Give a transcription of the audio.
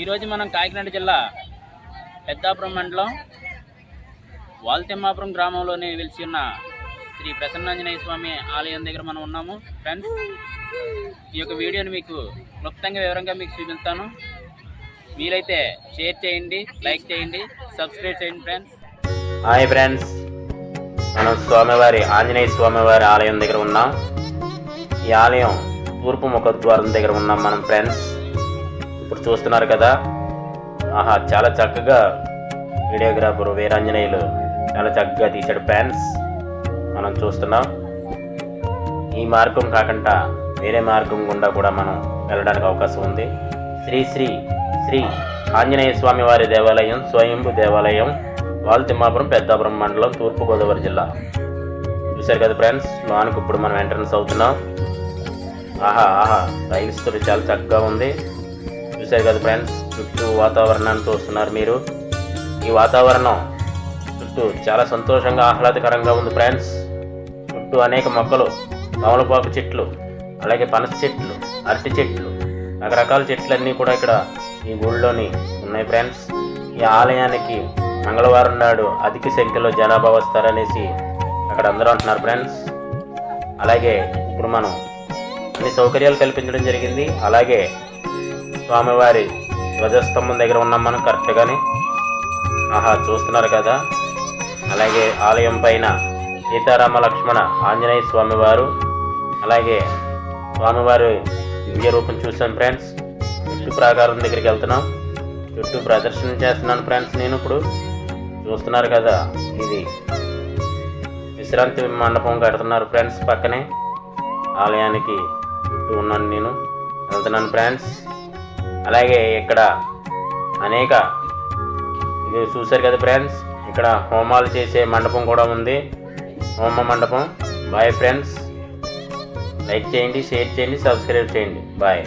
ఈరోజు మనం కాకినాడ జిల్లా పెద్దాపురం మండలం వాల్తెమ్మాపురం గ్రామంలోనే వెలిసి ఉన్న శ్రీ ప్రసన్నాంజనేయ స్వామి ఆలయం దగ్గర మనం ఉన్నాము. ఫ్రెండ్స్ ఈ యొక్క వీడియోని మీకు క్లుప్తంగా వివరంగా మీకు చూపిస్తాను. వీలైతే షేర్ చేయండి లైక్ చేయండి సబ్స్క్రైబ్ చేయండి ఫ్రెండ్స్ హాయ్ ఫ్రెండ్స్ మనం స్వామివారి ఆంజనేయ స్వామివారి ఆలయం దగ్గర ఉన్నాం. ఈ ఆలయం తూర్పు ముఖద్వారం దగ్గర ఉన్నాం మనం ఫ్రెండ్స్ చూస్తున్నారు కదా? ఆహా చాలా చక్కగా వీడియోగ్రాఫర్ వీరాంజనేయులు చాలా చక్కగా తీశాడు ఫ్రెండ్స్ మనం చూస్తున్నాం. ఈ మార్గం కాకుండా వేరే మార్గం గుండా కూడా మనం వెళ్ళడానికి అవకాశం ఉంది. శ్రీ శ్రీ శ్రీ ఆంజనేయ స్వామి వారి దేవాలయం స్వయంభు దేవాలయం వాల్తిమ్మాపురం పెద్దాపురం మండలం తూర్పుగోదావరి జిల్లా. చూశారు కదా ఫ్రెండ్స్? లోనికి ఇప్పుడు మనం ఎంట్రన్స్ అవుతున్నాం. ఆహా ఆహా రైల్స్ తోటి చాలా చక్కగా ఉంది. చూశారు కదా ఫ్రెండ్స్. చుట్టూ వాతావరణాన్ని చూస్తున్నారు మీరు. ఈ వాతావరణం చుట్టూ చాలా సంతోషంగా ఆహ్లాదకరంగా ఉంది ఫ్రెండ్స్. చుట్టూ అనేక మొక్కలు తమలపాకు చెట్లు అలాగే పనస చెట్లు అరటి చెట్లు రకరకాల చెట్లన్నీ కూడా ఇక్కడ ఈ గుడిలోని ఉన్నాయి ఫ్రెండ్స్. ఈ ఆలయానికి మంగళవారం నాడు అధిక సంఖ్యలో జనాభా వస్తారనేసి అక్కడ అందరూ అంటున్నారు ఫ్రెండ్స్. అలాగే ఇప్పుడు మనం అన్ని సౌకర్యాలు కల్పించడం జరిగింది. అలాగే స్వామివారి ధ్వజస్తంభం దగ్గర ఉన్నాం మనం కరెక్ట్గానే ఆహా చూస్తున్నారు కదా? అలాగే ఆలయం పైన సీతారామ లక్ష్మణ ఆంజనేయ స్వామివారు అలాగే స్వామివారి దివ్య రూపం చూసాం ఫ్రెండ్స్ చుట్టూ ప్రాకారం దగ్గరికి వెళ్తున్నాం. చుట్టూ ప్రదర్శన చేస్తున్నాను ఫ్రెండ్స్ నేను ఇప్పుడు. చూస్తున్నారు కదా? ఇది విశ్రాంతి మండపం కడుతున్నారు ఫ్రెండ్స్ పక్కనే. ఆలయానికి చుట్టూ ఉన్నాను నేను. వెళ్తున్నాను ఫ్రెండ్స్ అలాగే ఇక్కడ అనేక ఇది చూశారు కదా ఫ్రెండ్స్? ఇక్కడ హోమాలు చేసే మండపం కూడా ఉంది. హోమ మండపం. బాయ్ ఫ్రెండ్స్ లైక్ చేయండి షేర్ చేయండి సబ్స్క్రైబ్ చేయండి. బాయ్